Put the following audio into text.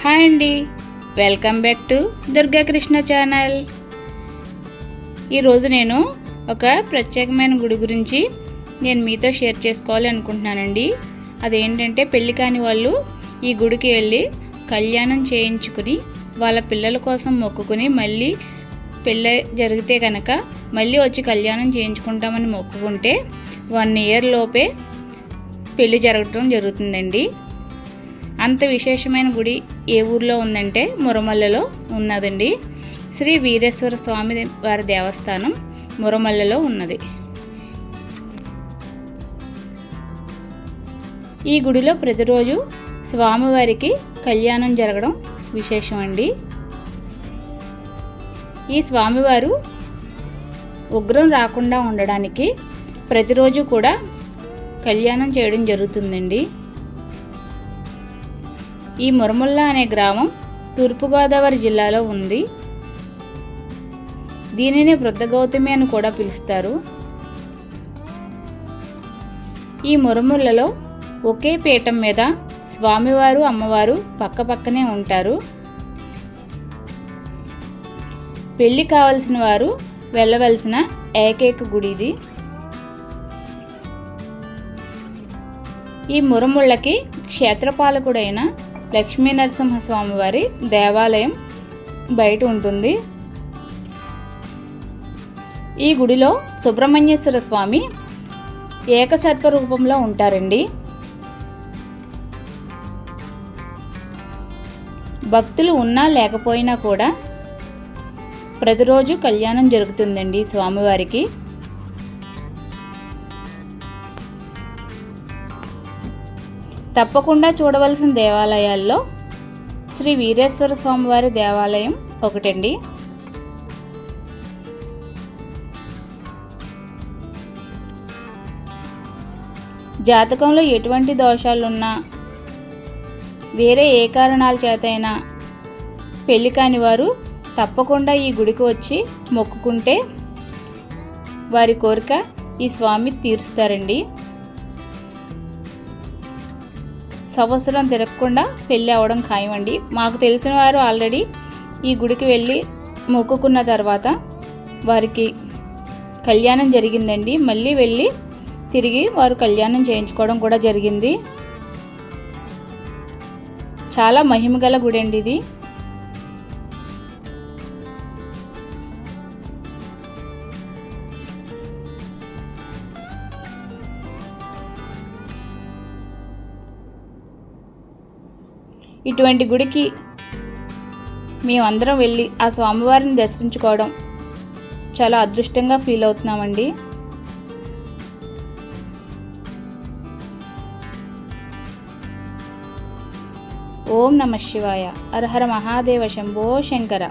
Hi అండి. Welcome back to Durga Krishna channel. ఈరోజు నేను ఒక ప్రత్యేకమైన గుడి గురించి నేను మీతో షేర్ చేసుకోవాలి అనుకుంటున్నానండి. అదేంటంటే పెళ్ళి కాని వాళ్ళు ఈ గుడికి వెళ్ళి కళ్యాణం చేయించుకుని వాళ్ళ పిల్లల కోసం మొక్కుకుని మళ్ళీ పెళ్ళి జరిగితే కనుక మళ్ళీ వచ్చి కళ్యాణం చేయించుకుంటామని మొక్కుకుంటే వన్ ఇయర్ లోపే పెళ్ళి జరగటం జరుగుతుందండి. అంత విశేషమైన గుడి ఏ ఊర్లో ఉందంటే మురమల్లలో ఉన్నదండి. శ్రీ వీరేశ్వర స్వామి వారి దేవస్థానం మురమల్లలో ఉన్నది. ఈ గుడిలో ప్రతిరోజు స్వామివారికి కళ్యాణం జరగడం విశేషం అండి ఈ స్వామివారు ఉగ్రం రాకుండా ఉండడానికి ప్రతిరోజు కూడా కళ్యాణం చేయడం జరుగుతుందండి. ఈ మురముల్లా అనే గ్రామం తూర్పుగోదావరి జిల్లాలో ఉంది. దీనిని వృద్ధగౌతమి అని కూడా పిలుస్తారు. ఈ మురములలో ఒకే పీఠం మీద స్వామివారు అమ్మవారు పక్కపక్కనే ఉంటారు. పెళ్ళి కావలసిన వారు వెళ్ళవలసిన ఏకైక గుడి ఇది. ఈ మురముళ్ళకి క్షేత్రపాలకుడైన లక్ష్మీ నరసింహస్వామి వారి దేవాలయం బయట ఉంటుంది. ఈ గుడిలో సుబ్రహ్మణ్యేశ్వర స్వామి ఏకసర్ప రూపంలో ఉంటారండి. భక్తులు ఉన్నా లేకపోయినా కూడా ప్రతిరోజు కళ్యాణం జరుగుతుందండి స్వామివారికి. తప్పకుండా చూడవలసిన దేవాలయాల్లో శ్రీ వీరేశ్వర స్వామివారి దేవాలయం ఒకటండి. జాతకంలో ఎటువంటి దోషాలున్నా వేరే ఏ కారణాల చేతైనా పెళ్ళి కాని వారు తప్పకుండా ఈ గుడికి వచ్చి మొక్కుకుంటే వారి కోరిక ఈ స్వామి తీరుస్తారండి. సంవత్సరం తిరగకుండా పెళ్ళి అవ్వడం ఖాయమండి. మాకు తెలిసిన వారు ఆల్రెడీ ఈ గుడికి వెళ్ళి మొక్కుకున్న తర్వాత వారికి కళ్యాణం జరిగిందండి. మళ్ళీ వెళ్ళి తిరిగి వారు కళ్యాణం చేయించుకోవడం కూడా జరిగింది. చాలా మహిమగల గుడి అండి ఇది. ఇటువంటి గుడికి మేమందరం వెళ్ళి ఆ స్వామివారిని దర్శించుకోవడం చాలా అదృష్టంగా ఫీల్ అవుతున్నామండి. ఓం నమ శివాయ. అర్హర మహాదేవ శంభో శంకర.